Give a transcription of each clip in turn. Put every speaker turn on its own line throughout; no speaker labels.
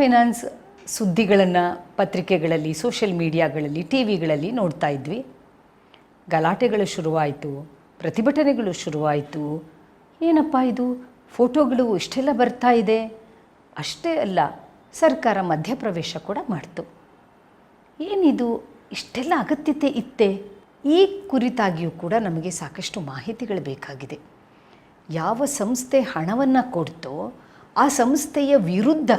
Finance ಸುದ್ದಿಗಳನ್ನು ಪತ್ರಿಕೆಗಳಲ್ಲಿ social ಮೀಡಿಯಾಗಳಲ್ಲಿ T ವಿಗಳಲ್ಲಿ ನೋಡ್ತಾ ಇದ್ವಿ. ಗಲಾಟೆಗಳು ಶುರುವಾಯಿತು, ಪ್ರತಿಭಟನೆಗಳು ಶುರುವಾಯಿತು. ಏನಪ್ಪ ಇದು? ಫೋಟೋಗಳು ಇಷ್ಟೆಲ್ಲ ಬರ್ತಾ ಇದೆ? ಅಷ್ಟೇ ಅಲ್ಲ, ಸರ್ಕಾರ ಮಧ್ಯಪ್ರವೇಶ ಕೂಡ ಮಾಡ್ತು. ಏನಿದು? ಇಷ್ಟೆಲ್ಲ ಅಗತ್ಯತೆ ಇತ್ತೆ? ಈ ಕುರಿತಾಗಿಯೂ ಕೂಡ ನಮಗೆ ಸಾಕಷ್ಟು ಮಾಹಿತಿಗಳು ಬೇಕಾಗಿದೆ. ಯಾವ ಸಂಸ್ಥೆ ಹಣವನ್ನು ಕೊಡ್ತೋ, ಆ ಸಂಸ್ಥೆಯ ವಿರುದ್ಧ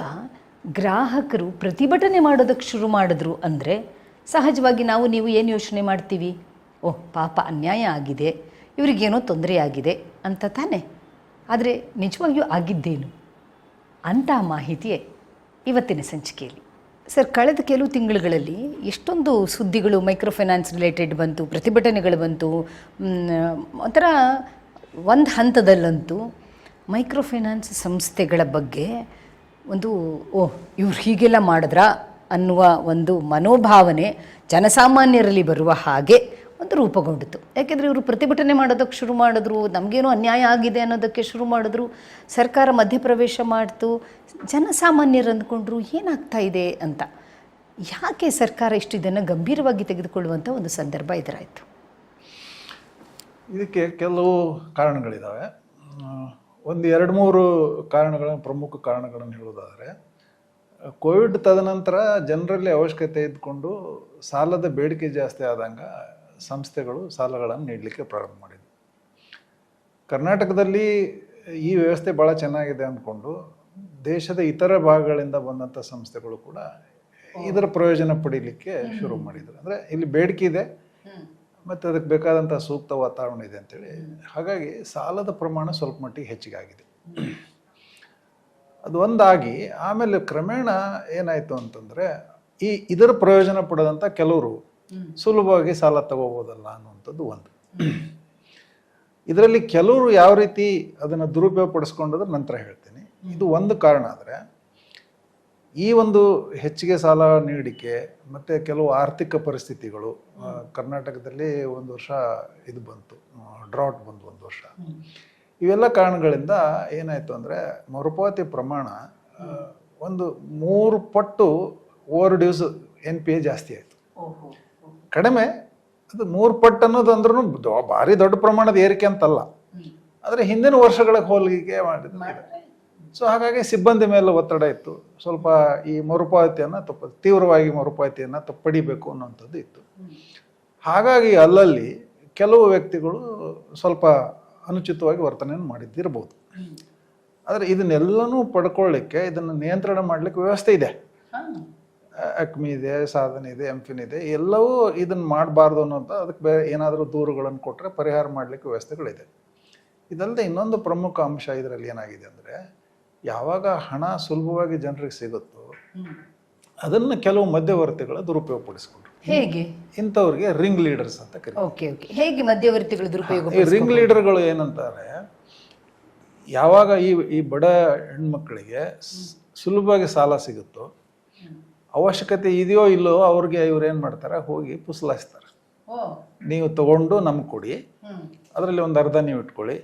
ಗ್ರಾಹಕರು ಪ್ರತಿಭಟನೆ ಮಾಡೋದಕ್ಕೆ ಶುರು ಮಾಡಿದ್ರು ಅಂದರೆ ಸಹಜವಾಗಿ ನಾವು ನೀವು ಏನು ಯೋಚನೆ ಮಾಡ್ತೀವಿ? ಓಹ್, ಪಾಪ ಅನ್ಯಾಯ ಆಗಿದೆ. ಇವರಿಗೇನೋ ತೊಂದರೆ ಆಗಿದೆ ಅಂತ ತಾನೆ. ಆದರೆ ನಿಜವಾಗಿಯೂ ಆಗಿದ್ದೇನು? ಅಂಥ ಮಾಹಿತಿಯೇ ಇವತ್ತಿನ ಸಂಚಿಕೆಯಲ್ಲಿ. ಸರ್, ಕಳೆದ ಕೆಲವು ತಿಂಗಳುಗಳಲ್ಲಿ ಎಷ್ಟೊಂದು ಸುದ್ದಿಗಳು ಮೈಕ್ರೋ ಫೈನಾನ್ಸ್ ರಿಲೇಟೆಡ್ ಬಂತು, ಪ್ರತಿಭಟನೆಗಳು ಬಂತು. ಒಂಥರ ಒಂದು ಹಂತದಲ್ಲಂತೂ ಮೈಕ್ರೋ ಫೈನಾನ್ಸ್ ಸಂಸ್ಥೆಗಳ ಬಗ್ಗೆ ಒಂದು ಓಹ್ ಇವ್ರು ಹೀಗೆಲ್ಲ ಮಾಡಿದ್ರಾ ಅನ್ನುವ ಒಂದು ಮನೋಭಾವನೆ ಜನಸಾಮಾನ್ಯರಲ್ಲಿ ಬರುವ ಹಾಗೆ ಒಂದು ರೂಪುಗೊಂಡಿತು. ಯಾಕೆಂದರೆ ಇವರು ಪ್ರತಿಭಟನೆ ಮಾಡೋದಕ್ಕೆ ಶುರು ಮಾಡಿದ್ರು, ನಮಗೇನೋ ಅನ್ಯಾಯ ಆಗಿದೆ ಅನ್ನೋದಕ್ಕೆ ಶುರು ಮಾಡಿದ್ರು, ಸರ್ಕಾರ ಮಧ್ಯಪ್ರವೇಶ ಮಾಡ್ತು, ಜನಸಾಮಾನ್ಯರು ಅಂದ್ಕೊಂಡ್ರು ಏನಾಗ್ತಾ ಇದೆ ಅಂತ. ಯಾಕೆ ಸರ್ಕಾರ ಇಷ್ಟು ಇದನ್ನು ಗಂಭೀರವಾಗಿ ತೆಗೆದುಕೊಳ್ಳುವಂಥ ಒಂದು ಸಂದರ್ಭ ಇದರಾಯಿತು
ಇದಕ್ಕೆ ಕೆಲವು ಕಾರಣಗಳಿದ್ದಾವೆ ಒಂದು ಎರಡು ಮೂರು ಕಾರಣಗಳನ್ನು ಪ್ರಮುಖ ಕಾರಣಗಳನ್ನು ಹೇಳೋದಾದರೆ ಕೋವಿಡ್ ತದನಂತರ ಜನರಲ್ಲಿ ಅವಶ್ಯಕತೆ ಇದ್ದುಕೊಂಡು ಸಾಲದ ಬೇಡಿಕೆ ಜಾಸ್ತಿ ಆದಂಗ ಸಂಸ್ಥೆಗಳು ಸಾಲಗಳನ್ನು ನೀಡಲಿಕ್ಕೆ ಪ್ರಾರಂಭ ಮಾಡಿದ್ವು. ಕರ್ನಾಟಕದಲ್ಲಿ ಈ ವ್ಯವಸ್ಥೆ ಭಾಳ ಚೆನ್ನಾಗಿದೆ ಅಂದ್ಕೊಂಡು ದೇಶದ ಇತರ ಭಾಗಗಳಿಂದ ಬಂದಂಥ ಸಂಸ್ಥೆಗಳು ಕೂಡ ಇದರ ಪ್ರಯೋಜನ ಪಡೀಲಿಕ್ಕೆ ಶುರು ಮಾಡಿದ್ರು. ಅಂದರೆ ಇಲ್ಲಿ ಬೇಡಿಕೆ ಇದೆ ಮತ್ತು ಅದಕ್ಕೆ ಬೇಕಾದಂಥ ಸೂಕ್ತ ವಾತಾವರಣ ಇದೆ ಅಂತೇಳಿ. ಹಾಗಾಗಿ ಸಾಲದ ಪ್ರಮಾಣ ಸ್ವಲ್ಪ ಮಟ್ಟಿಗೆ ಹೆಚ್ಚಿಗೆ ಆಗಿದೆ ಅದು ಒಂದಾಗಿ ಆಮೇಲೆ ಕ್ರಮೇಣ ಏನಾಯಿತು ಅಂತಂದರೆ ಈ ಇದರ ಪ್ರಯೋಜನ ಪಡೆದಂಥ ಕೆಲವರು ಸುಲಭವಾಗಿ ಸಾಲ ತಗೋಬೋದಲ್ಲ ಅನ್ನುವಂಥದ್ದು ಒಂದು. ಇದರಲ್ಲಿ ಕೆಲವರು ಯಾವ ರೀತಿ ಅದನ್ನು ದುರುಪಯೋಗ ಪಡಿಸ್ಕೊಂಡದ್ರ ನಂತರ ಹೇಳ್ತೀನಿ. ಇದು ಒಂದು ಕಾರಣ ಆದರೆ ಈ ಒಂದು ಹೆಚ್ಚಿಗೆ ಸಾಲ ನೀಡಿಕೆ ಮತ್ತು ಕೆಲವು ಆರ್ಥಿಕ ಪರಿಸ್ಥಿತಿಗಳು ಕರ್ನಾಟಕದಲ್ಲಿ ಒಂದು ವರ್ಷ ಇದು ಬಂತು ಡ್ರಾಟ್ ಬಂತು ಒಂದು ವರ್ಷ. ಇವೆಲ್ಲ ಕಾರಣಗಳಿಂದ ಏನಾಯಿತು ಅಂದರೆ ಮರುಪಾವತಿ ಪ್ರಮಾಣ ಒಂದು ಮೂರು ಪಟ್ಟು overdues N P A ಜಾಸ್ತಿ ಆಯಿತು. ಕಡಿಮೆ ಅದು ಮೂರು ಪಟ್ಟು ಅನ್ನೋದು ಅಂದ್ರೂ ಭಾರಿ ದೊಡ್ಡ ಪ್ರಮಾಣದ ಏರಿಕೆ ಅಂತಲ್ಲ. ಆದರೆ ಹಿಂದಿನ ವರ್ಷಗಳ ಹೋಲಿಕೆ ಮಾಡಿದ್ರೆ ಸೊ ಹಾಗಾಗಿ ಸಿಬ್ಬಂದಿ ಮೇಲೆ ಒತ್ತಡ ಇತ್ತು. ಸ್ವಲ್ಪ ಈ ಮರುಪಾವತಿಯನ್ನು ತಪ್ಪ ತೀವ್ರವಾಗಿ ಮರುಪಾವತಿಯನ್ನು ತಪ್ಪಡಿಬೇಕು ಅನ್ನೋಂಥದ್ದು ಇತ್ತು. ಹಾಗಾಗಿ ಅಲ್ಲಲ್ಲಿ ಕೆಲವು ವ್ಯಕ್ತಿಗಳು ಸ್ವಲ್ಪ ಅನುಚಿತವಾಗಿ ವರ್ತನೆಯನ್ನು ಮಾಡಿದ್ದಿರ್ಬೋದು. ಆದರೆ ಇದನ್ನೆಲ್ಲನೂ ಪಡ್ಕೊಳ್ಳಿಕ್ಕೆ ಇದನ್ನು ನಿಯಂತ್ರಣ ಮಾಡಲಿಕ್ಕೆ ವ್ಯವಸ್ಥೆ ಇದೆ. ಅಕ್ಮಿ ಇದೆ ಸಾಧನೆ ಇದೆ ಎಂಫಿನ್ ಇದೆ ಎಲ್ಲವೂ ಇದನ್ನು ಮಾಡಬಾರ್ದು ಅನ್ನೋಂಥ ಅದಕ್ಕೆ ಬೇರೆ ಏನಾದರೂ ದೂರುಗಳನ್ನು ಕೊಟ್ಟರೆ ಪರಿಹಾರ ಮಾಡಲಿಕ್ಕೆ ವ್ಯವಸ್ಥೆಗಳಿದೆ. ಇದಲ್ಲದೆ ಇನ್ನೊಂದು ಪ್ರಮುಖ ಅಂಶ ಇದರಲ್ಲಿ ಏನಾಗಿದೆ ಅಂದರೆ ಯಾವಾಗ ಹಣ ಸುಲಭವಾಗಿ ಜನರಿಗೆ ಸಿಗುತ್ತೋ ಅದನ್ನು ಕೆಲವು ಮಧ್ಯವರ್ತಿಗಳ ದುರುಪಯೋಗ ಪಡಿಸ್ಕೊಂಡ್ರು
ಹೇಗೆ?
ಇಂಥವ್ರಿಗೆ ರಿಂಗ್ ಲೀಡರ್ಸ್ ಅಂತ ಕರೀತಾರೆ.
Okay okay. ಹೇಗೆ ಮಧ್ಯವರ್ತಿಗಳು ದುರುಪಯೋಗ
ಈ ರಿಂಗ್ ಲೀಡರ್ಗಳು ಏನಂತಾರೆ ಯಾವಾಗ ಈ ಈ ಬಡ ಹೆಣ್ಮಕ್ಳಿಗೆ ಸುಲಭವಾಗಿ ಸಾಲ ಸಿಗುತ್ತೋ ಅವಶ್ಯಕತೆ ಇದೆಯೋ ಇಲ್ಲೋ ಅವ್ರಿಗೆ ಇವ್ರು ಏನು ಮಾಡ್ತಾರೆ ಹೋಗಿ ಪುಸಲಾಯಿಸ್ತಾರೆ. ನೀವು ತಗೊಂಡು ನಮ್ಗೆ ಕೊಡಿ ಅದರಲ್ಲಿ ಒಂದು ಅರ್ಧ ನೀವು ಇಟ್ಕೊಳ್ಳಿ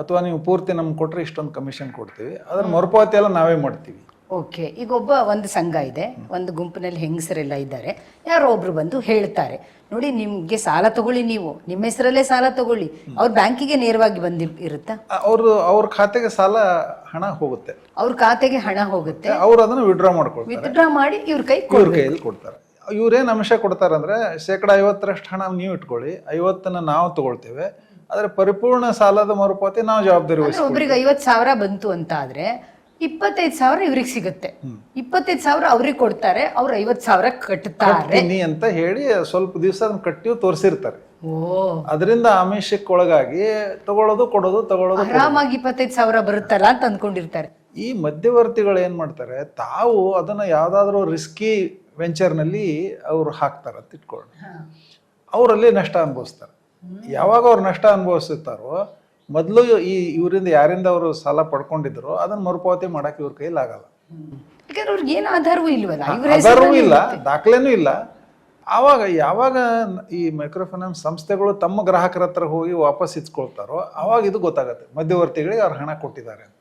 ಅಥವಾ ನೀವು ಪೂರ್ತಿ ನಮ್ಗೆ ಕೊಟ್ಟರೆ ಇಷ್ಟೊಂದು ಕಮಿಷನ್ ಕೊಡ್ತೀವಿ. ಅದ್ರ ಮರುಪಾವತಿ ಎಲ್ಲ ನಾವೇ ಮಾಡ್ತೀವಿ.
ಓಕೆ ಈಗ ಒಬ್ಬ ಒಂದು ಸಂಘ ಇದೆ ಒಂದು ಗುಂಪಿನಲ್ಲಿ ಹೆಂಗಸರೆಲ್ಲ ಇದ್ದಾರೆ ಯಾರೋ ಒಬ್ರು ಬಂದು ಹೇಳ್ತಾರೆ ನೋಡಿ ನಿಮಗೆ ಸಾಲ ತಗೊಳ್ಳಿ ನೀವು ನಿಮ್ಮ ಹೆಸರಲ್ಲೇ ಸಾಲ ತಗೊಳ್ಳಿ ಅವ್ರ ಬ್ಯಾಂಕಿಗೆ ನೇರವಾಗಿ ಬಂದಿ ಇರುತ್ತಾ?
ಅವರು ಅವ್ರ ಖಾತೆಗೆ ಸಾಲ ಹಣ ಹೋಗುತ್ತೆ.
ಅವ್ರ ಖಾತೆಗೆ ಹಣ ಹೋಗುತ್ತೆ.
ಅವ್ರು ಅದನ್ನು ವಿಡ್ರಾ ಮಾಡ್ಕೊಳ್ತಾರೆ.
ವಿತ್ಡ್ರಾ ಮಾಡಿ ಇವ್ರ ಕೈ
ಇವ್ರ ಕೈಯಲ್ಲಿ ಕೊಡ್ತಾರೆ. ಇವ್ರೇನು ಅಂಶ ಕೊಡ್ತಾರಂದ್ರೆ ಶೇಕಡ ಐವತ್ತರಷ್ಟು ಹಣ ನೀವು ಇಟ್ಕೊಳ್ಳಿ ಐವತ್ತನ್ನು ನಾವು ತಗೊಳ್ತೇವೆ ಆದರೆ ಪರಿಪೂರ್ಣ ಸಾಲದ ಮರುಪಾವತಿ ನಾವು ಜವಾಬ್ದಾರಿ ವಹಿಸ್ತೀವಿ
ಒಬ್ರಿಗೆ ಐವತ್ತು ಸಾವಿರ ಬಂತು ಅಂತ ಆದ್ರೆ ಇಪ್ಪತ್ತೈದು ಸಾವಿರ ಇವ್ರಿಗೆ ಸಿಗುತ್ತೆ. ಇಪ್ಪತ್ತೈದು ಸಾವಿರ ಅವ್ರಿಗೆ ಕೊಡ್ತಾರೆ ಅವ್ರು ಐವತ್ತು ಸಾವಿರ ಕಟ್ತಾರೆ.
ಕಟ್ತೀನಿ ಅಂತ ಹೇಳಿ ಸ್ವಲ್ಪ ದಿವಸ ಅದನ್ನ ಕಟ್ಟಿ ತೋರಿಸಿರ್ತಾರೆ.
ಓ.
ಅದರಿಂದ ಆಮಿಷಕ್ಕೆ ಒಳಗಾಗಿ ತಗೊಳ್ಳೋದು ಕೊಡೋದು ತಗೊಳ್ಳೋದು
ಆರಾಮಾಗಿ ಇಪ್ಪತ್ತೈದು ಸಾವಿರ ಬರುತ್ತಲ್ಲ ಅಂತ ಅಂದ್ಕೊಂಡಿರ್ತಾರೆ
ಈ ಮಧ್ಯವರ್ತಿಗಳು ಏನು ಮಾಡ್ತಾರೆ ತಾವು ಅದನ್ನ ಯಾವ್ದಾದ್ರು ರಿಸ್ಕಿ ವೆಂಚರ್ನಲ್ಲಿ ಅವರು ಹಾಕ್ತಾರೆ ಅಂತ ಇಟ್ಕೊಳ್ಳಿ ಅವರಲ್ಲಿ ನಷ್ಟ ಅನುಭವಿಸ್ತಾರೆ. ಯಾವಾಗ ಅವ್ರು ನಷ್ಟ ಅನುಭವಿಸುತ್ತಾರೋ ಮೊದಲು ಈ ಇವರಿಂದ ಯಾರಿಂದ ಅವರು ಸಾಲ ಪಡ್ಕೊಂಡಿದ್ರು ಅದನ್ನ ಮರುಪಾವತಿ ಮಾಡಕ್ಕೆ ಇವ್ರ ಕೈಲಿ ಆಗಲ್ಲ.
ಯಾಕಂದ್ರೆ ಅವ್ರಿಗೆ ಏನು ಆಧಾರವೂ ಇಲ್ವಲ್ಲ? ಇವ್ರ
ಆಧಾರವೂ ಇಲ್ಲ ದಾಖಲೆನೂ ಇಲ್ಲ. ಆವಾಗ ಯಾವಾಗ ಈ ಮೈಕ್ರೋ ಫೈನಾನ್ಸ್ ಸಂಸ್ಥೆಗಳು ತಮ್ಮ ಗ್ರಾಹಕರ ಹತ್ರ ಹೋಗಿ ವಾಪಸ್ ಇಸ್ಕೊಳ್ತಾರೋ ಆವಾಗ ಇದು ಗೊತ್ತಾಗುತ್ತೆ. ಮಧ್ಯವರ್ತಿಗಳಿಗೆ ಅವ್ರು ಹಣ ಕೊಟ್ಟಿದ್ದಾರೆ ಅಂತ.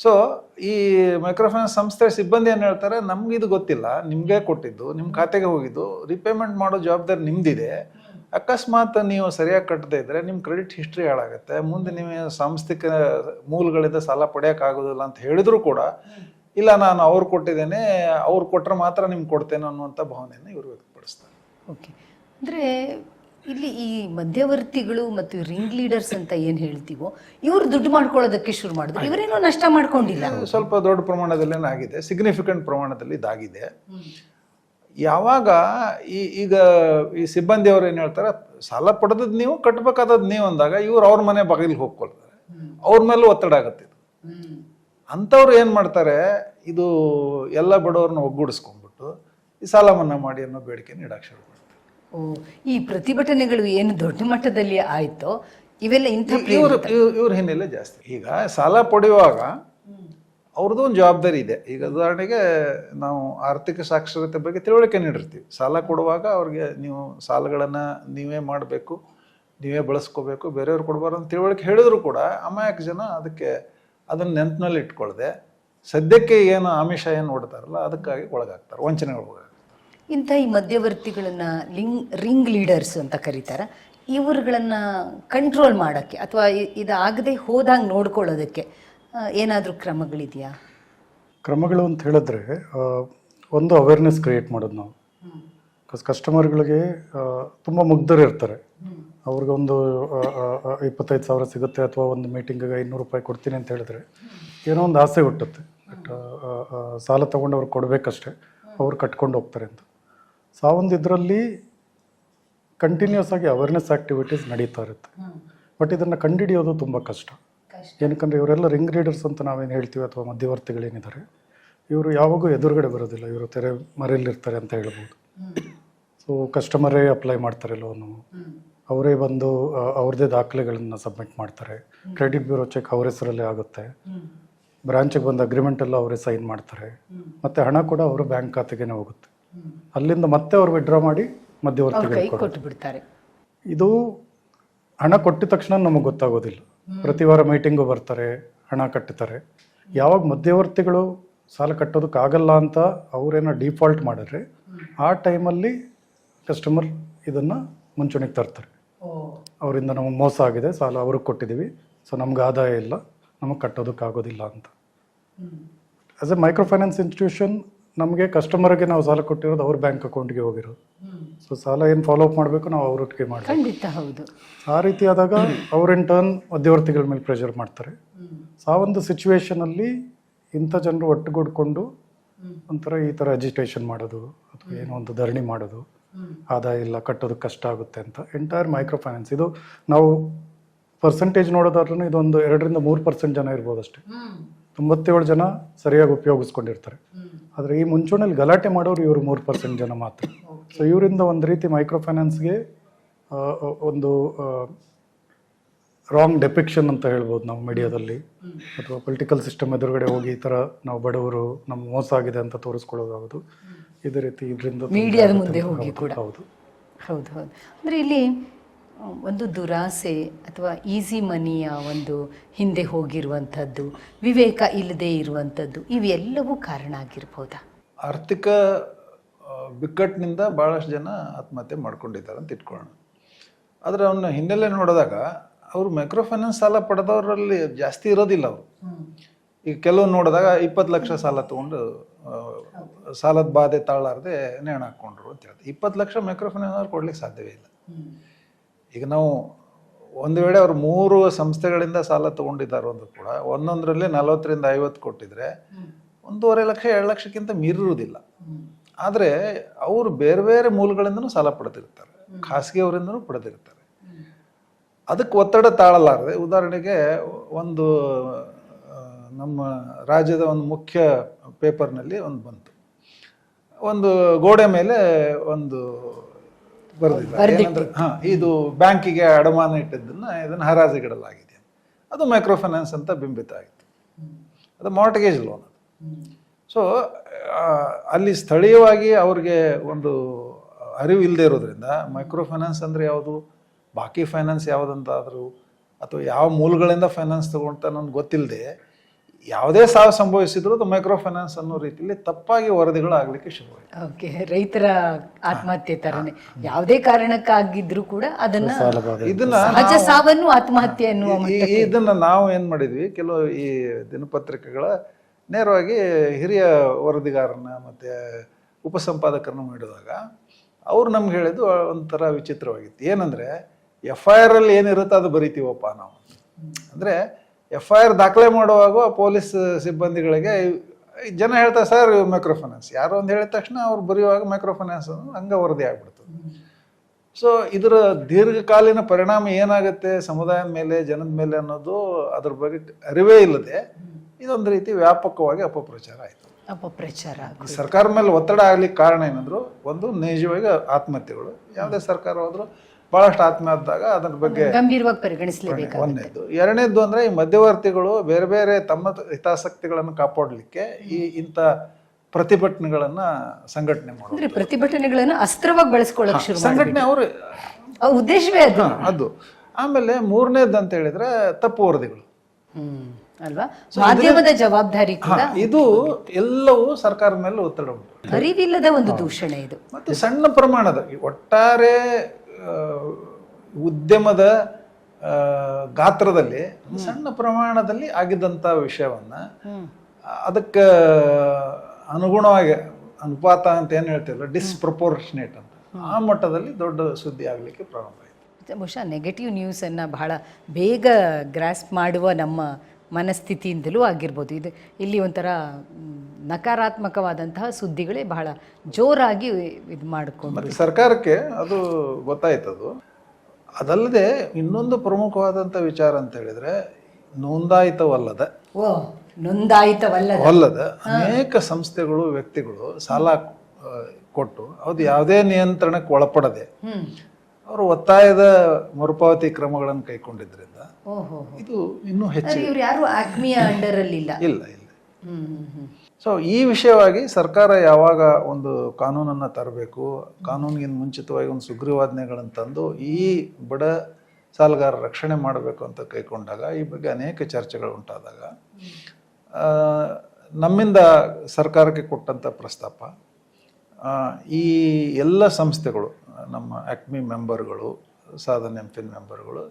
ಸೊ ಈ ಮೈಕ್ರೋಫೈನಾನ್ಸ್ ಸಂಸ್ಥೆ ಸಿಬ್ಬಂದಿ ಏನು ಹೇಳ್ತಾರೆ ನಮ್ಗೆ ಇದು ಗೊತ್ತಿಲ್ಲ ನಿಮಗೆ ಕೊಟ್ಟಿದ್ದು ನಿಮ್ಮ ಖಾತೆಗೆ ಹೋಗಿದ್ದು ರಿಪೇಮೆಂಟ್ ಮಾಡೋ ಜವಾಬ್ದಾರಿ ನಿಮ್ದಿದೆ ಅಕಸ್ಮಾತ್ ನೀವು ಸರಿಯಾಗಿ ಕಟ್ಟದೇ ಇದ್ರೆ ನಿಮ್ಮ ಕ್ರೆಡಿಟ್ ಹಿಸ್ಟ್ರಿ ಹಾಳಾಗುತ್ತೆ. ಮುಂದೆ ನೀವು ಸಾಂಸ್ಥಿಕ ಮೂಲಗಳಿಂದ ಸಾಲ ಪಡೆಯೋಕ್ಕಾಗೋದಿಲ್ಲ ಅಂತ ಹೇಳಿದ್ರು ಕೂಡ ಇಲ್ಲ ನಾನು ಅವ್ರು ಕೊಟ್ಟಿದ್ದೇನೆ ಅವ್ರು ಕೊಟ್ಟರೆ ಮಾತ್ರ ನಿಮ್ಗೆ ಕೊಡ್ತೇನೆ ಅನ್ನುವಂಥ ಭಾವನೆಯನ್ನು ಇವರು ವ್ಯಕ್ತಪಡಿಸ್ತಾರೆ.
ಓಕೆ. ಅಂದರೆ ಇಲ್ಲಿ ಈ ಮಧ್ಯವರ್ತಿಗಳು ಮತ್ತು ರಿಂಗ್ ಲೀಡರ್ಸ್ ಅಂತ ಏನು ಹೇಳ್ತೀವೋ ಇವರು ದುಡ್ಡು ಮಾಡ್ಕೊಳ್ಳೋದಕ್ಕೆ ಶುರು ಮಾಡಿದ್ರು. ಇವರೇನೋ ನಷ್ಟ ಮಾಡ್ಕೊಂಡಿಲ್ಲ.
ಸ್ವಲ್ಪ ದೊಡ್ಡ ಪ್ರಮಾಣದಲ್ಲಿ ಆಗಿದೆ ಸಿಗ್ನಿಫಿಕೆಂಟ್ ಪ್ರಮಾಣದಲ್ಲಿ ಇದಾಗಿದೆ. ಯಾವಾಗ ಈ ಈಗ ಈ ಸಿಬ್ಬಂದಿಯವರು ಏನು ಹೇಳ್ತಾರೆ ಸಾಲ ಪಡೆದದ್ದು ನೀವು ಕಟ್ಟಬೇಕಾದದ್ದು ನೀವು ಅಂದಾಗ ಇವ್ರು ಅವ್ರ ಮನೆ ಬಾಗಿಲಿಗೆ ಹೋಗ್ಕೊಳ್ತಾರೆ. ಅವ್ರ ಮೇಲೂ ಒತ್ತಡ ಆಗುತ್ತೆ ಇದು. ಅಂಥವ್ರು ಏನು ಮಾಡ್ತಾರೆ ಇದು ಎಲ್ಲ ಬಡವ್ರನ್ನ ಒಗ್ಗೂಡಿಸ್ಕೊಂಡ್ಬಿಟ್ಟು ಈ ಸಾಲ ಮನ್ನಾ ಮಾಡಿ ಅನ್ನೋ ಬೇಡಿಕೆ ನೀಡಕ್ಕೆ ಶುರು ಮಾಡ್ತಾರೆ.
ಓ ಈ ಪ್ರತಿಭಟನೆಗಳು ಏನು ದೊಡ್ಡ ಮಟ್ಟದಲ್ಲಿ ಆಯಿತೋ ಇವೆಲ್ಲ ಇಂಥ
ಇವ್ರ- ಇವ್ರ ಹಿನ್ನೆಲೆ ಜಾಸ್ತಿ. ಈಗ ಸಾಲ ಪಡೆಯುವಾಗ ಅವ್ರದ್ದು ಒಂದು ಜವಾಬ್ದಾರಿ ಇದೆ. ಈಗ ಉದಾಹರಣೆಗೆ ನಾವು ಆರ್ಥಿಕ ಸಾಕ್ಷರತೆ ಬಗ್ಗೆ ತಿಳುವಳಿಕೆ ನೀಡಿರ್ತೀವಿ. ಸಾಲ ಕೊಡುವಾಗ ಅವ್ರಿಗೆ ನೀವು ಸಾಲಗಳನ್ನು ನೀವೇ ಮಾಡಬೇಕು, ನೀವೇ ಬಳಸ್ಕೋಬೇಕು, ಬೇರೆಯವ್ರು ಕೊಡಬಾರ್ದು ಅಂತ ತಿಳುವಳಿಕೆ ಹೇಳಿದ್ರು ಕೂಡ ಅಮಾಯಕ ಜನ ಅದಕ್ಕೆ ಅದನ್ನು ನೆನಪಿನಲ್ಲಿ ಇಟ್ಕೊಳ್ಳದೆ ಸದ್ಯಕ್ಕೆ ಏನು ಆಮಿಷ ಏನು ನೋಡ್ತಾರಲ್ಲ ಅದಕ್ಕಾಗಿ ಒಳಗಾಗ್ತಾರೆ ವಂಚನೆಗಳು ಒಳಗಾಗ್ತಾರೆ.
ಇಂಥ ಈ ಮಧ್ಯವರ್ತಿಗಳನ್ನು ಲಿಂಗ್, ರಿಂಗ್ ಲೀಡರ್ಸ್ ಅಂತ ಕರೀತಾರೆ. ಇವರುಗಳನ್ನ ಕಂಟ್ರೋಲ್ ಮಾಡೋಕ್ಕೆ ಅಥವಾ ಇದಾಗದೆ ಹೋದಾಗ ನೋಡ್ಕೊಳ್ಳೋದಕ್ಕೆ ಏನಾದರೂ ಕ್ರಮಗಳಿದೆಯಾ?
ಕ್ರಮಗಳು ಅಂತ ಹೇಳಿದ್ರೆ ಒಂದು ಅವೇರ್ನೆಸ್ ಕ್ರಿಯೇಟ್ ಮಾಡೋದು ನಾವು. ಬಿಕಾಸ್ ಕಸ್ಟಮರ್ಗಳಿಗೆ ತುಂಬ ಮುಗ್ಧರು ಇರ್ತಾರೆ. ಅವ್ರಿಗೆ ಒಂದು ಇಪ್ಪತ್ತೈದು ಸಾವಿರ ಸಿಗುತ್ತೆ ಅಥವಾ ಒಂದು ಮೀಟಿಂಗಿಗೆ ಐನೂರು ರೂಪಾಯಿ ಕೊಡ್ತೀನಿ ಅಂತ ಹೇಳಿದ್ರೆ ಏನೋ ಒಂದು ಆಸೆ ಹುಟ್ಟುತ್ತೆ. ಬಟ್ ಸಾಲ ತೊಗೊಂಡು ಅವ್ರು ಕೊಡಬೇಕಷ್ಟೇ ಅವ್ರು ಕಟ್ಕೊಂಡು ಹೋಗ್ತಾರೆ ಅಂತ. ಸೊ ಆ ಒಂದು ಇದರಲ್ಲಿ ಕಂಟಿನ್ಯೂಸ್ ಆಗಿ ಅವೇರ್ನೆಸ್ ಆ್ಯಕ್ಟಿವಿಟೀಸ್ ನಡೀತಾ ಇರುತ್ತೆ. ಬಟ್ ಇದನ್ನು ಕಂಡುಹಿಡಿಯೋದು ತುಂಬ ಕಷ್ಟ. ಏನಕ್ಕಂದ್ರೆ ಇವರೆಲ್ಲ ರಿಂಗ್ ರೀಡರ್ಸ್ ಅಂತ ನಾವೇನು ಹೇಳ್ತೀವಿ ಅಥವಾ ಮಧ್ಯವರ್ತಿಗಳೇನಿದ್ದಾರೆ ಇವರು ಯಾವಾಗೂ ಎದುರುಗಡೆ ಬರೋದಿಲ್ಲ. ಇವರು ತೆರೆ ಮರೆಯಲ್ಲಿರ್ತಾರೆ ಅಂತ ಹೇಳ್ಬೋದು. ಸೊ ಕಸ್ಟಮರೇ ಅಪ್ಲೈ ಮಾಡ್ತಾರೆ ಲೋನು ಅವರೇ ಬಂದು ಅವ್ರದ್ದೇ ದಾಖಲೆಗಳನ್ನು ಸಬ್ಮಿಟ್ ಮಾಡ್ತಾರೆ. ಕ್ರೆಡಿಟ್ ಬ್ಯೂರೋ ಚೆಕ್ ಅವ್ರ ಹೆಸರಲ್ಲೇ ಆಗುತ್ತೆ. ಬ್ರಾಂಚಿಗೆ ಬಂದ ಅಗ್ರಿಮೆಂಟ್ ಎಲ್ಲ ಅವರೇ ಸೈನ್ ಮಾಡ್ತಾರೆ. ಮತ್ತೆ ಹಣ ಕೂಡ ಅವರ ಬ್ಯಾಂಕ್ ಖಾತೆಗೇನೆ ಹೋಗುತ್ತೆ. ಅಲ್ಲಿಂದ ಮತ್ತೆ ಅವ್ರು ವಿಡ್ರಾ ಮಾಡಿ
ಮಧ್ಯವರ್ತಿಗಳು
ಇದು ಹಣ ಕೊಟ್ಟಿದ ತಕ್ಷಣ ನಮಗೆ ಗೊತ್ತಾಗೋದಿಲ್ಲ. ಪ್ರತಿ ವಾರ ಮೀಟಿಂಗು ಬರ್ತಾರೆ ಹಣ ಕಟ್ಟುತ್ತಾರೆ ಯಾವಾಗ ಮಧ್ಯವರ್ತಿಗಳು ಸಾಲ ಕಟ್ಟೋದಕ್ಕಾಗಲ್ಲ ಅಂತ ಅವರೇನೋ ಡಿಫಾಲ್ಟ್ ಮಾಡಿದ್ರೆ ಆ ಟೈಮಲ್ಲಿ ಕಸ್ಟಮರ್ ಇದನ್ನು ಮುಂಚೂಣಿಗೆ ತರ್ತಾರೆ. ಅವರಿಂದ ನಮಗೆ ಮೋಸ ಆಗಿದೆ ಸಾಲ ಅವ್ರಿಗೆ ಕೊಟ್ಟಿದ್ದೀವಿ ಸೊ ನಮ್ಗೆ ಆದಾಯ ಇಲ್ಲ ನಮಗೆ ಕಟ್ಟೋದಕ್ಕಾಗೋದಿಲ್ಲ ಅಂತ. As a micro finance institution ನಮಗೆ ಕಸ್ಟಮರ್ಗೆ ನಾವು ಸಾಲ ಕೊಟ್ಟಿರೋದು ಅವ್ರ ಬ್ಯಾಂಕ್ ಅಕೌಂಟ್ಗೆ ಹೋಗಿರೋದು. ಸೊ ಸಾಲ ಏನು ಫಾಲೋ ಅಪ್ ಮಾಡಬೇಕು ನಾವು ಅವ್ರೊಟ್ಟಿಗೆ ಮಾಡ್ತೀವಿ
ಖಂಡಿತ ಹೌದು.
ಆ ರೀತಿ ಆದಾಗ ಅವ್ರ ಇನ್ ಟರ್ನ್ ಮಧ್ಯವರ್ತಿಗಳ ಮೇಲೆ ಪ್ರೆಷರ್ ಮಾಡ್ತಾರೆ. ಸೊ ಆ ಒಂದು ಸಿಚುವೇಶನಲ್ಲಿ ಇಂಥ ಜನರು ಒಟ್ಟುಗೂಡ್ಕೊಂಡು ಒಂಥರ ಈ ಥರ ಅಜಿಟೇಷನ್ ಮಾಡೋದು ಅಥವಾ ಏನೋ ಒಂದು ಧರಣಿ ಮಾಡೋದು. ಆದಾಯ ಇಲ್ಲ ಕಟ್ಟೋದು ಕಷ್ಟ ಆಗುತ್ತೆ ಅಂತ ಎಂಟೈರ್ ಮೈಕ್ರೋ ಫೈನಾನ್ಸ್ ಇದು ನಾವು ಪರ್ಸೆಂಟೇಜ್ ನೋಡೋದಾದ್ರೂ ಇದೊಂದು ಎರಡರಿಂದ ಮೂರು ಪರ್ಸೆಂಟ್ ಜನ ಇರ್ಬೋದು ಅಷ್ಟೇ. ತೊಂಬತ್ತೇಳು ಜನ ಸರಿಯಾಗಿ ಉಪಯೋಗಿಸ್ಕೊಂಡಿರ್ತಾರೆ. ಆದರೆ ಈ ಮುಂಚೂಣಿಯಲ್ಲಿ ಗಲಾಟೆ ಮಾಡೋರು ಇವರು ಮೂರು ಪರ್ಸೆಂಟ್ ಜನ ಮಾತ್ರ. ಸೊ ಇವರಿಂದ ಒಂದು ರೀತಿ ಮೈಕ್ರೋ ಫೈನಾನ್ಸ್ಗೆ ಒಂದು ರಾಂಗ್ ಡೆಪಿಕ್ಷನ್ ಅಂತ ಹೇಳ್ಬೋದು ನಾವು ಮೀಡಿಯಾದಲ್ಲಿ. ಅಥವಾ ಪೊಲಿಟಿಕಲ್ ಸಿಸ್ಟಮ್ ಎದುರುಗಡೆ ಹೋಗಿ ಈ ಥರ ನಾವು ಬಡವರು ನಮ್ಮ ಮೋಸ ಆಗಿದೆ ಅಂತ ತೋರಿಸ್ಕೊಳ್ಳೋದಾಗೋದು. ಇದೇ ರೀತಿ ಇದರಿಂದ
ಮೀಡಿಯಾದ ಮುಂದೆ ಹೋಗಿ
ಹೌದು,
ಕೂಡ.
ಹೌದು.
ಹೌದು ಹೌದು. ಅಂದರೆ ಇಲ್ಲಿ ಒಂದು ದುರಾಸೆ ಅಥವಾ ಈಸಿ ಮನಿಯ ಒಂದು ಹಿಂದೆ ಹೋಗಿರುವಂಥದ್ದು ವಿವೇಕ ಇಲ್ಲದೆ ಇರುವಂಥದ್ದು ಇವೆಲ್ಲವೂ ಕಾರಣ ಆಗಿರ್ಬೋದಾ?
ಆರ್ಥಿಕ ಬಿಕ್ಕಟ್ಟಿನಿಂದ ಭಾಳಷ್ಟು ಜನ ಆತ್ಮಹತ್ಯೆ ಮಾಡ್ಕೊಂಡಿದ್ದಾರೆ ಅಂತ ಇಟ್ಕೊಳ್ಳೋಣ. ಆದರೆ ಅವನ ಹಿನ್ನೆಲೆ ನೋಡಿದಾಗ ಅವರು ಮೈಕ್ರೋ ಫೈನಾನ್ಸ್ ಸಾಲ ಪಡೆದವರಲ್ಲಿ ಜಾಸ್ತಿ ಇರೋದಿಲ್ಲ ಅವರು. ಈಗ ಕೆಲವು ನೋಡಿದಾಗ ಇಪ್ಪತ್ತು ಲಕ್ಷ ಸಾಲ ತೊಗೊಂಡು ಸಾಲದ ಬಾಧೆ ತಾಳಾರದೆ ನೇಣ ಹಾಕ್ಕೊಂಡ್ರು ಅಂತ ಹೇಳ್ತಾರೆ. ಇಪ್ಪತ್ತು ಲಕ್ಷ ಮೈಕ್ರೋ ಫೈನಾನ್ಸ್ ಅವ್ರು ಕೊಡ್ಲಿಕ್ಕೆ ಸಾಧ್ಯವೇ ಇಲ್ಲ. ಈಗ ನಾವು ಒಂದು ವೇಳೆ ಅವ್ರು ಮೂರು ಸಂಸ್ಥೆಗಳಿಂದ ಸಾಲ ತಗೊಂಡಿದ್ದಾರೆ ಅಂದ್ರೂ ಕೂಡ ಒಂದೊಂದರಲ್ಲಿ ನಲವತ್ತರಿಂದ ಐವತ್ತು ಕೊಟ್ಟಿದ್ರೆ ಒಂದೂವರೆ ಲಕ್ಷ ಎರಡು ಲಕ್ಷಕ್ಕಿಂತ ಮೀರಿರುವುದಿಲ್ಲ. ಆದರೆ ಅವರು ಬೇರೆ ಬೇರೆ ಮೂಲಗಳಿಂದನೂ ಸಾಲ ಪಡೆದಿರ್ತಾರೆ. ಖಾಸಗಿಯವರಿಂದನೂ ಪಡೆದಿರ್ತಾರೆ. ಅದಕ್ಕೆ ಒತ್ತಡ ತಾಳಲಾರದೆ ಉದಾಹರಣೆಗೆ ಒಂದು ನಮ್ಮ ರಾಜ್ಯದ ಒಂದು ಮುಖ್ಯ ಪೇಪರ್ನಲ್ಲಿ ಒಂದು ಬಂತು. ಒಂದು ಗೋಡೆ ಮೇಲೆ ಒಂದು ಬರೆದಿಲ್ಲ. ಏನಂದ್ರೆ ಹಾ ಇದು ಬ್ಯಾಂಕಿಗೆ ಅಡಮಾನ ಇಟ್ಟಿದ್ದನ್ನ ಇದನ್ನು ಹರಾಜಿಗಿಡಲಾಗಿದೆ. ಅದು ಮೈಕ್ರೋ ಫೈನಾನ್ಸ್ ಅಂತ ಬಿಂಬಿತ ಆಯಿತು. ಅದು ಮಾರ್ಟ್ಗೇಜ್ ಲೋನ್ ಅದು. ಸೊ ಅಲ್ಲಿ ಸ್ಥಳೀಯವಾಗಿ ಅವ್ರಿಗೆ ಒಂದು ಅರಿವು ಇಲ್ಲದೆ ಇರೋದ್ರಿಂದ ಮೈಕ್ರೋ ಫೈನಾನ್ಸ್ ಅಂದರೆ ಯಾವುದು? ಬಾಕಿ ಫೈನಾನ್ಸ್ ಯಾವುದಂತಾದರೂ ಅಥವಾ ಯಾವ ಮೂಲಗಳಿಂದ ಫೈನಾನ್ಸ್ ತಗೊಂತ ನನಗೆ ಗೊತ್ತಿಲ್ಲದೆ ಯಾವುದೇ ಸಾವು ಸಂಭವಿಸಿದ್ರು ಅದು ಮೈಕ್ರೋ ಫೈನಾನ್ಸ್ ಅನ್ನೋ ರೀತಿಯಲ್ಲಿ ತಪ್ಪಾಗಿ ವರದಿಗಳು ಆಗ್ಲಿಕ್ಕೆ ಶುರುವಾಯಿತು.
ಓಕೆ ರೈತರ ಆತ್ಮಹತ್ಯೆ ತರನೇ. ಯಾವುದೇ ಕಾರಣಕ್ಕಾಗಿದ್ರು ಕೂಡ ಅದನ್ನ
ಇದನ್ನ
ಸಹಜ ಸಾವನ್ನು ಆತ್ಮಹತ್ಯೆ
ಅನ್ನುವ ಇದನ್ನ ನಾವು ಏನ್ ಮಾಡಿದ್ವಿ? ಕೆಲವು ಈ ದಿನಪತ್ರಿಕೆಗಳ ನೇರವಾಗಿ ಹಿರಿಯ ವರದಿಗಾರನ ಮತ್ತೆ ಉಪಸಂಪಾದಕರನ್ನು ಮಾಡಿದಾಗ ಅವ್ರು ನಮ್ಗೆ ಹೇಳಿದ್ದು ಒಂಥರ ವಿಚಿತ್ರವಾಗಿತ್ತು. ಏನಂದ್ರೆ ಎಫ್ ಐ ಆರ್ ಅಲ್ಲಿ ಏನಿರುತ್ತೋ ಅದು ಬರಿತೀವಪ್ಪ ನಾವು. ಅಂದ್ರೆ ಎಫ್ ಐ ಆರ್ ದಾಖಲೆ ಮಾಡುವಾಗ ಪೊಲೀಸ್ ಸಿಬ್ಬಂದಿಗಳಿಗೆ ಜನ ಹೇಳ್ತಾರೆ ಸರ್ ಮೈಕ್ರೋ ಫೈನಾನ್ಸ್ ಯಾರೋ ಒಂದು ಹೇಳಿದ ತಕ್ಷಣ ಅವ್ರು ಬರೆಯುವಾಗ ಮೈಕ್ರೋ ಫೈನಾನ್ಸ್ ಹಂಗ ವರದಿ ಆಗ್ಬಿಡ್ತದೆ. ಸೊ ಇದರ ದೀರ್ಘಕಾಲೀನ ಪರಿಣಾಮ ಏನಾಗುತ್ತೆ ಸಮುದಾಯದ ಮೇಲೆ ಜನದ ಮೇಲೆ ಅನ್ನೋದು ಅದ್ರ ಬಗ್ಗೆ ಅರಿವೇ ಇಲ್ಲದೆ ಇದೊಂದು ರೀತಿ ವ್ಯಾಪಕವಾಗಿ ಅಪಪ್ರಚಾರ ಆಯಿತು.
ಅಪಪ್ರಚಾರ
ಸರ್ಕಾರ ಮೇಲೆ ಒತ್ತಡ ಆಗ್ಲಿಕ್ಕೆ ಕಾರಣ ಏನಂದ್ರು ಒಂದು ನೈಜವಾಗಿ ಆತ್ಮಹತ್ಯೆಗಳು. ಯಾವುದೇ ಸರ್ಕಾರ ಹೋದ್ರು ಬಹಳಷ್ಟು ಆತ್ಮಹತ್ಯೆ ಆದಾಗ ಅದ್ರ ಬಗ್ಗೆ
ಗಂಭೀರವಾಗಿ ಪರಿಗಣಿಸಲೇಬೇಕು
ಒಂದನೇದು ಎರಡನೇದು ಅಂದ್ರೆ ಈ ಮಧ್ಯವರ್ತಿಗಳು ಬೇರೆ ಬೇರೆ ತಮ್ಮ ಹಿತಾಸಕ್ತಿಗಳನ್ನು ಕಾಪಾಡಲಿಕ್ಕೆ ಈ ಇಂಥ ಪ್ರತಿಭಟನೆಗಳನ್ನ ಸಂಘಟನೆ ಮಾಡೋದು
ಪ್ರತಿಭಟನೆಗಳನ್ನು ಅಸ್ತ್ರವಾಗಿ ಬಳಸ್ಕೊಳ್ಳೋಕೆ ಶುರು
ಸಂಘಟನೆ ಅವರು
ಉದ್ದೇಶವೇ ಅದು.
ಅದು. ಆಮೇಲೆ ಮೂರನೇದು ಅಂತ ಹೇಳಿದ್ರೆ ತಪ್ಪು ವರದಿಗಳು.
ಅಲ್ವಾ? ಮಾಧ್ಯಮದ ಜವಾಬ್ದಾರಿ ಕೂಡ
ಇದು ಎಲ್ಲವೂ ಸರ್ಕಾರದ ಮೇಲೆ ಒತ್ತಡ ಉಂಟು.
ಅರಿವಿಲ್ಲದ ಒಂದು ದೂಷಣೆ ಇದು.
ಮತ್ತೆ ಸಣ್ಣ ಪ್ರಮಾಣದ ಒಟ್ಟಾರೆ ಉದ್ಯಮದ ಗಾತ್ರದಲ್ಲಿ ಸಣ್ಣ ಪ್ರಮಾಣದಲ್ಲಿ ಆಗಿದ್ದಂಥ ವಿಷಯವನ್ನ ಅದಕ್ಕೆ ಅನುಗುಣವಾಗಿ ಅನುಪಾತ ಅಂತ ಏನು ಹೇಳ್ತಿಲ್ಲ ಡಿಸ್ಪ್ರಪೋರ್ಷನೇಟ್ ಅಂತ. ಆ ಮಟ್ಟದಲ್ಲಿ ದೊಡ್ಡ ಸುದ್ದಿ ಆಗಲಿಕ್ಕೆ ಪ್ರಾರಂಭ ಆಯಿತು.
ಬಹುಶಃ ನೆಗೆಟಿವ್ ನ್ಯೂಸನ್ನು ಬಹಳ ಬೇಗ ಗ್ರಾಸ್ಪ್ ಮಾಡುವ ನಮ್ಮ ಮನಸ್ಥಿತಿಯಿಂದಲೂ ಆಗಿರ್ಬೋದು. ಇದು ಇಲ್ಲಿ ಒಂಥರ ನಕಾರಾತ್ಮಕವಾದಂತಹ ಸುದ್ದಿಗಳೇ ಬಹಳ ಜೋರಾಗಿ ಇದು ಮಾಡಿಕೊಂಡು
ಮತ್ತೆ ಸರ್ಕಾರಕ್ಕೆ ಅದು ಗೊತ್ತಾಯ್ತದು. ಅದಲ್ಲದೆ ಇನ್ನೊಂದು ಪ್ರಮುಖವಾದಂಥ ವಿಚಾರ ಅಂತ ಹೇಳಿದ್ರೆ ನೋಂದಾಯಿತವಲ್ಲದ.
ಓ ನೋಂದಾಯಿತವಲ್ಲದ.
ಅಲ್ಲದ ಅನೇಕ ಸಂಸ್ಥೆಗಳು ವ್ಯಕ್ತಿಗಳು ಸಾಲ ಕೊಟ್ಟು ಅದು ಯಾವುದೇ ನಿಯಂತ್ರಣಕ್ಕೆ ಒಳಪಡದೆ ಅವರು ಒತ್ತಾಯದ ಮರುಪಾವತಿ ಕ್ರಮಗಳನ್ನು ಕೈಗೊಂಡಿದ್ರಿಂದ
ಓಹೋ
ಇದು ಇನ್ನೂ ಹೆಚ್ಚು
ಇವ್ರು ಯಾರು ಆತ್ಮೀಯ ಅಂಡರಲ್ಲಿ ಇಲ್ಲ
ಇಲ್ಲ. ಸೊ ಈ ವಿಷಯವಾಗಿ ಸರ್ಕಾರ ಯಾವಾಗ ಒಂದು ಕಾನೂನನ್ನು ತರಬೇಕು, ಕಾನೂನಿಗಿಂತ ಮುಂಚಿತವಾಗಿ ಒಂದು ಸುಗ್ರೀವಾಜ್ಞೆಗಳನ್ನು ತಂದು ಈ ಬಡ ಸಾಲಗಾರ ರಕ್ಷಣೆ ಮಾಡಬೇಕು ಅಂತ ಕೈಕೊಂಡಾಗ ಈ ಬಗ್ಗೆ ಅನೇಕ ಚರ್ಚೆಗಳು ಉಂಟಾದಾಗ ನಮ್ಮಿಂದ ಸರ್ಕಾರಕ್ಕೆ ಕೊಟ್ಟಂಥ ಪ್ರಸ್ತಾಪ ಈ ಎಲ್ಲ ಸಂಸ್ಥೆಗಳು, ನಮ್ಮ ಆಕ್ಮಿ ಮೆಂಬರ್ಗಳು, ಸಾಧನ್ ಎಂಫಿನ್ ಮೆಂಬರ್ಗಳು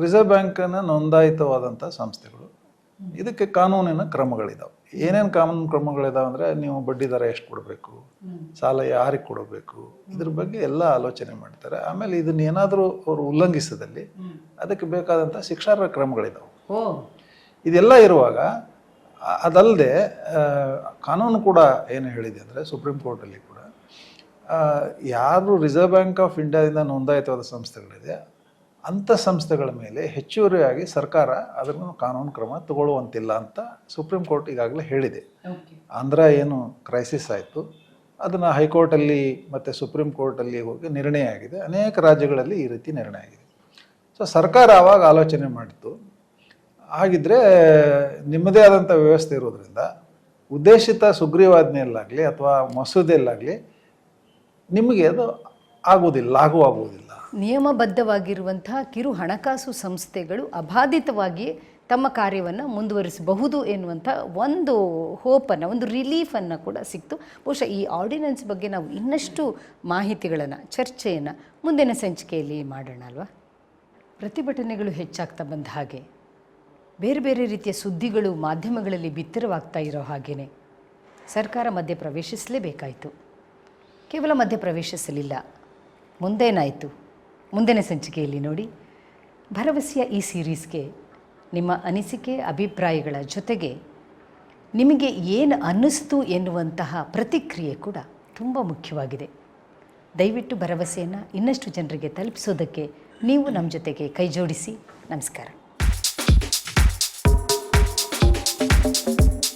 ರಿಸರ್ವ್ ಬ್ಯಾಂಕನ್ನ ನೋಂದಾಯಿತವಾದಂಥ ಸಂಸ್ಥೆಗಳು ಇದಕ್ಕೆ ಕಾನೂನಿನ ಕ್ರಮಗಳಿದಾವೆ. ಏನೇನು ಕಾನೂನು ಕ್ರಮಗಳಿದಾವೆ ಅಂದರೆ ನೀವು ಬಡ್ಡಿ ದರ ಎಷ್ಟು ಕೊಡಬೇಕು ಸಾಲ ಯಾರಿಗೆ ಕೊಡಬೇಕು ಇದ್ರ ಬಗ್ಗೆ ಎಲ್ಲ ಆಲೋಚನೆ ಮಾಡ್ತಾರೆ. ಆಮೇಲೆ ಇದನ್ನ ಏನಾದರೂ ಅವರು ಉಲ್ಲಂಘಿಸಿದಲ್ಲಿ ಅದಕ್ಕೆ ಬೇಕಾದಂಥ ಶಿಕ್ಷಾರ್ಹ ಕ್ರಮಗಳಿದಾವೆ. ಇದೆಲ್ಲ ಇರುವಾಗ ಅದಲ್ಲದೆ ಕಾನೂನು ಕೂಡ ಏನು ಹೇಳಿದೆ ಅಂದರೆ ಸುಪ್ರೀಂ ಕೋರ್ಟಲ್ಲಿ ಕೂಡ ಯಾರು ರಿಸರ್ವ್ ಬ್ಯಾಂಕ್ ಆಫ್ ಇಂಡಿಯಾದಿಂದ ನೋಂದಾಯಿತವಾದ ಸಂಸ್ಥೆಗಳಿದೆ ಅಂಥ ಸಂಸ್ಥೆಗಳ ಮೇಲೆ ಹೆಚ್ಚುವರಿಯಾಗಿ ಸರ್ಕಾರ ಅದನ್ನು ಕಾನೂನು ಕ್ರಮ ತಗೊಳ್ಳುವಂತಿಲ್ಲ ಅಂತ ಸುಪ್ರೀಂ ಕೋರ್ಟ್ ಈಗಾಗಲೇ ಹೇಳಿದೆ. ಆಂಧ್ರ ಏನು ಕ್ರೈಸಿಸ್ ಆಯಿತು. ಅದನ್ನು ಹೈಕೋರ್ಟಲ್ಲಿ ಮತ್ತು ಸುಪ್ರೀಂ ಕೋರ್ಟಲ್ಲಿ ಹೋಗಿ ನಿರ್ಣಯ ಆಗಿದೆ. ಅನೇಕ ರಾಜ್ಯಗಳಲ್ಲಿ ಈ ರೀತಿ ನಿರ್ಣಯ ಆಗಿದೆ. ಸೊ ಸರ್ಕಾರ ಆವಾಗ ಆಲೋಚನೆ ಮಾಡಿತ್ತು. ಹಾಗಿದ್ರೆ ನಿಮ್ಮದೇ ಆದಂಥ ವ್ಯವಸ್ಥೆ ಇರೋದ್ರಿಂದ ಉದ್ದೇಶಿತ ಸುಗ್ರೀವಾಜ್ಞೆಯಲ್ಲಾಗಲಿ ಅಥವಾ ಮಸೂದೆಯಲ್ಲಾಗಲಿ ನಿಮಗೆ ಅದು ಆಗುವುದಿಲ್ಲ ಲಾಗೂ ಆಗುವುದಿಲ್ಲ
ನಿಯಮಬದ್ಧವಾಗಿರುವಂತಹ ಕಿರು ಹಣಕಾಸು ಸಂಸ್ಥೆಗಳು ಅಬಾಧಿತವಾಗಿ ತಮ್ಮ ಕಾರ್ಯವನ್ನು ಮುಂದುವರಿಸಬಹುದು ಎನ್ನುವಂಥ ಒಂದು ಹೋಪನ್ನು, ಒಂದು ರಿಲೀಫನ್ನು ಕೂಡ ಸಿಕ್ತು. ಬಹುಶಃ ಈ ಆರ್ಡಿನೆನ್ಸ್ ಬಗ್ಗೆ ನಾವು ಇನ್ನಷ್ಟು ಮಾಹಿತಿಗಳನ್ನು, ಚರ್ಚೆಯನ್ನು ಮುಂದಿನ ಸಂಚಿಕೆಯಲ್ಲಿ ಮಾಡೋಣ ಅಲ್ವಾ? ಪ್ರತಿಭಟನೆಗಳು ಹೆಚ್ಚಾಗ್ತಾ ಬಂದ ಹಾಗೆ ಬೇರೆ ಬೇರೆ ರೀತಿಯ ಸುದ್ದಿಗಳು ಮಾಧ್ಯಮಗಳಲ್ಲಿ ಬಿತ್ತರವಾಗ್ತಾ ಇರೋ ಹಾಗೆಯೇ ಸರ್ಕಾರ ಮಧ್ಯೆ ಪ್ರವೇಶಿಸಲೇಬೇಕಾಯಿತು. ಕೇವಲ ಮಧ್ಯೆ ಪ್ರವೇಶಿಸಲಿಲ್ಲ. ಮುಂದೇನಾಯಿತು? ಮುಂದಿನ ಸಂಚಿಕೆಯಲ್ಲಿ ನೋಡಿ. ಭರವಸೆಯ ಈ ಸೀರೀಸ್ಗೆ ನಿಮ್ಮ ಅನಿಸಿಕೆ, ಅಭಿಪ್ರಾಯಗಳ ಜೊತೆಗೆ ನಿಮಗೆ ಏನು ಅನ್ನಿಸ್ತು ಎನ್ನುವಂತಹ ಪ್ರತಿಕ್ರಿಯೆ ಕೂಡ ತುಂಬ ಮುಖ್ಯವಾಗಿದೆ. ದಯವಿಟ್ಟು ಭರವಸೆಯನ್ನು ಇನ್ನಷ್ಟು ಜನರಿಗೆ ತಲುಪಿಸೋದಕ್ಕೆ ನೀವು ನಮ್ಮ ಜೊತೆಗೆ ಕೈಜೋಡಿಸಿ. ನಮಸ್ಕಾರ.